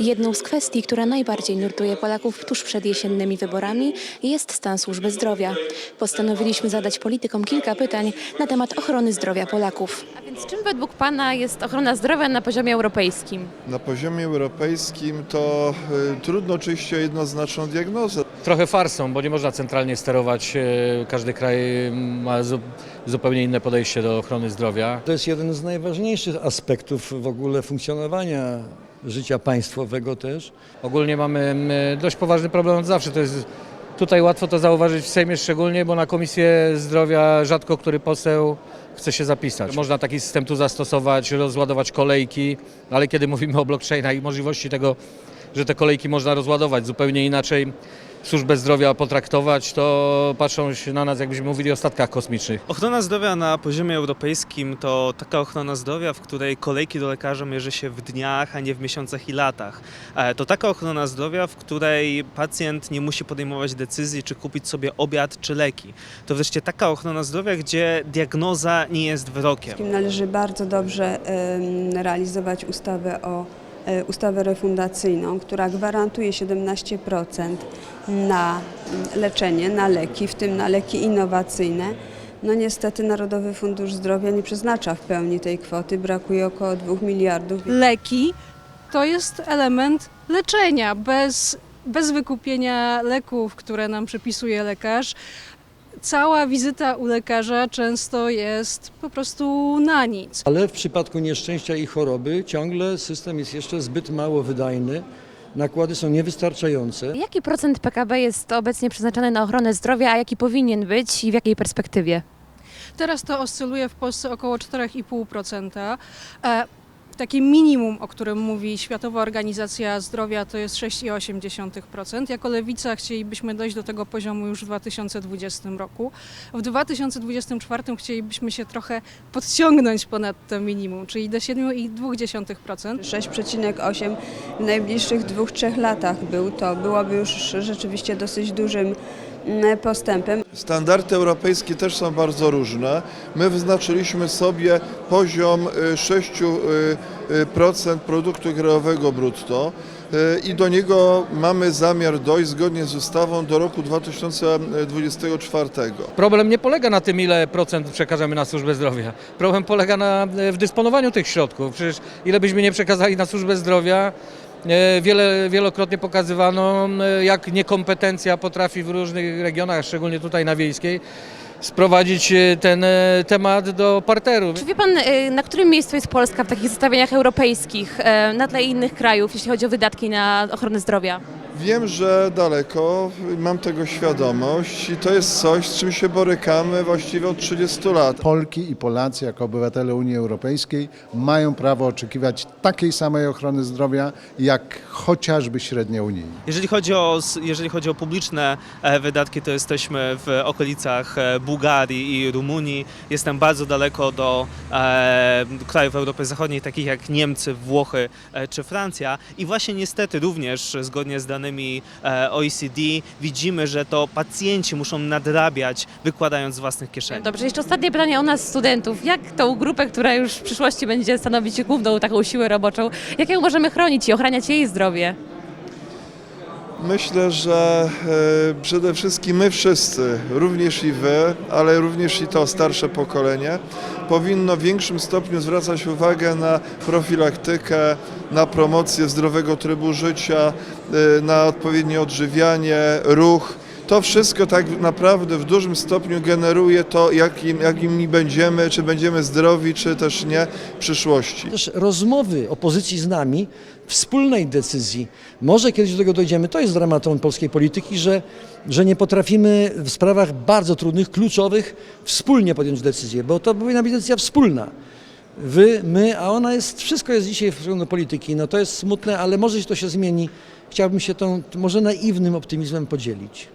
Jedną z kwestii, która najbardziej nurtuje Polaków tuż przed jesiennymi wyborami jest stan służby zdrowia. Postanowiliśmy zadać politykom kilka pytań na temat ochrony zdrowia Polaków. A więc czym według Pana jest ochrona zdrowia na poziomie europejskim? Na poziomie europejskim to y, trudno oczywiście o jednoznaczną diagnozę. trochę farsą, bo nie można centralnie sterować. e, Każdy kraj ma zu- zupełnie inne podejście do ochrony zdrowia. To jest jeden z najważniejszych aspektów w ogóle funkcjonowania życia państwowego też. Ogólnie mamy dość poważny problem od zawsze. To jest, tutaj łatwo to zauważyć w Sejmie szczególnie, bo na Komisję Zdrowia rzadko który poseł chce się zapisać. Można taki system tu zastosować, rozładować kolejki, ale kiedy mówimy o blockchainach i możliwości tego, że te kolejki można rozładować zupełnie inaczej, służbę zdrowia potraktować, to patrzą się na nas, jakbyśmy mówili o statkach kosmicznych. Ochrona zdrowia na poziomie europejskim to taka ochrona zdrowia, w której kolejki do lekarza mierzy się w dniach, a nie w miesiącach i latach. E, To taka ochrona zdrowia, w której pacjent nie musi podejmować decyzji, czy kupić sobie obiad, czy leki. To wreszcie taka ochrona zdrowia, gdzie diagnoza nie jest wyrokiem. Wszystkim należy bardzo dobrze realizować ustawę o ustawę refundacyjną, która gwarantuje 17% na mm, leczenie, na leki, w tym na leki innowacyjne. No niestety Narodowy Fundusz Zdrowia nie przeznacza w pełni tej kwoty, brakuje około 2 miliardów. leki to jest element leczenia. Bez, bez wykupienia leków, które nam przepisuje lekarz, cała wizyta u lekarza często jest po prostu na nic. Ale w przypadku nieszczęścia i choroby ciągle system jest jeszcze zbyt mało wydajny. Nakłady są niewystarczające. Jaki procent PKB jest obecnie przeznaczony na ochronę zdrowia, a jaki powinien być i w jakiej perspektywie? Teraz to oscyluje w Polsce około 4,5%. Takie minimum, o którym mówi Światowa Organizacja Zdrowia, to jest 6,8%. Jako lewica chcielibyśmy dojść do tego poziomu już w 2020 roku. W 2024 chcielibyśmy się trochę podciągnąć ponad to minimum, czyli do 7,2%. 6,8 w najbliższych dwóch, trzech latach był to, byłoby już rzeczywiście dosyć dużym postępem. Standardy europejskie też są bardzo różne. My wyznaczyliśmy sobie poziom y, 6% produktu krajowego brutto i do niego mamy zamiar dojść zgodnie z ustawą do roku 2024. Problem nie polega na tym, ile procent przekażemy na służbę zdrowia. Problem polega na, w dysponowaniu tych środków. Przecież ile byśmy nie przekazali na służbę zdrowia, e, wiele, wielokrotnie pokazywano, e, jak niekompetencja potrafi w różnych regionach, szczególnie tutaj na wiejskiej, sprowadzić e, ten e, temat do parteru. Czy wie Pan, na którym miejscu jest Polska w takich zestawieniach europejskich na tle innych krajów, jeśli chodzi o wydatki na ochronę zdrowia? Wiem, że daleko, mam tego świadomość i to jest coś, z czym się borykamy właściwie od 30 lat. Polki i Polacy jako obywatele Unii Europejskiej mają prawo oczekiwać takiej samej ochrony zdrowia jak chociażby średnia unijna. Jeżeli chodzi o, jeżeli chodzi o publiczne e, wydatki, to jesteśmy w okolicach e, Bułgarii i Rumunii. Jestem bardzo daleko do e, krajów Europy Zachodniej, takich jak Niemcy, Włochy e, czy Francja. I właśnie niestety również zgodnie z danymi e, OECD widzimy, że to pacjenci muszą nadrabiać, wykładając z własnych kieszeni. Dobrze, jeszcze ostatnie pytanie o nas, studentów. Jak tą grupę, która już w przyszłości będzie stanowić główną taką siłę roboczą, jak ją możemy chronić i ochraniać jej zdrowie? Myślę, że e, przede wszystkim my wszyscy, również i wy, ale również i to starsze pokolenie, powinno w większym stopniu zwracać uwagę na profilaktykę, na promocję zdrowego trybu życia, e, na odpowiednie odżywianie, ruch. To wszystko tak naprawdę w dużym stopniu generuje to, jakim, jakimi będziemy, czy będziemy zdrowi, czy też nie w przyszłości. Też rozmowy opozycji z nami, wspólnej decyzji. Może kiedyś do tego dojdziemy. To jest dramatem polskiej polityki, że, że nie potrafimy w sprawach bardzo trudnych, kluczowych wspólnie podjąć decyzję, bo to powinna być decyzja wspólna. Wy, my, a ona jest, wszystko jest dzisiaj w przypadku polityki. No to jest smutne, ale może się to się zmieni. Chciałbym się tą może naiwnym optymizmem podzielić.